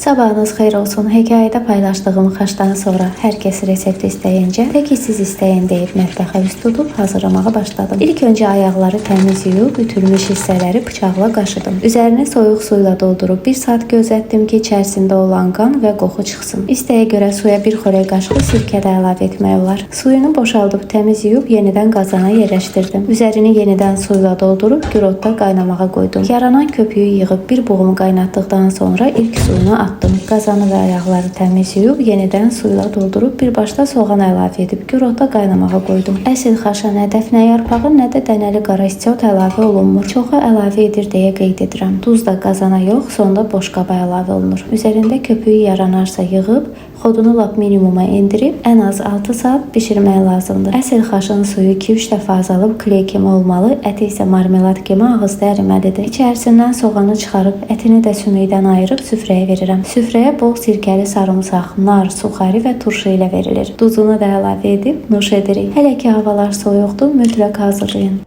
Sabahınız xeyir olsun. Hekayədə paylaşdığım xaçdan sonra hər kəs resept istəyincə, təki siz istəyin deyib mətbəxə üst tutub hazırlamağa başladım. İlk öncə ayaqları təmiz yuyub, ütülmüş hissələri bıçaqla qaşıdım. Üzərini soyuq suyla doldurub 1 saat gözlətdim ki, içərisində olan qan və qoxu çıxsın. İstəyə görə suya 1 xörək qaşığı sirkə də əlavə etmək olar. Suyunu boşaldıb təmiz yuyub yenidən qazana yerləşdirdim. Üzərini yenidən suyla doldurub gürotda qaynamağa qoydum. Yaranan köpüyü yığıb bir buğum qaynatdıqdan sonra ilk suyunu atdım. Qazanı və ayaqları təmiz yuyub yenidən suyla doldurub birbaşda soğan əlavə edib gürotda qaynamağa qoydum. Əsl xaşa nə dəfnə yarpağı, nə də dənəli qara istiot əlavə olunmur. Çoxu əlavə edir deyə qeyd edirəm. Duz da qazana yox, sonda boşqaba əlavə olunur. Üzərində köpüyü yaranarsa yığıb Xodunu lap minimuma endirib ən az 6 saat bişirmək lazımdır. Əsl xaşın suyu 2-3 dəfə azalıb kley kimi olmalı, əti isə marmelad kimi ağızda əriməlidir. İçərisindən soğanı çıxarıb ətini də sümükdən ayırıb süfrəyə verirəm. Süfrəyə bol sirkəli sarımsaq, nar, suxari və turşu ilə verilir. Duzunu da əlavə edib nuş edirik. Hələ ki havalar soyuqdur, mütləq hazırlayın.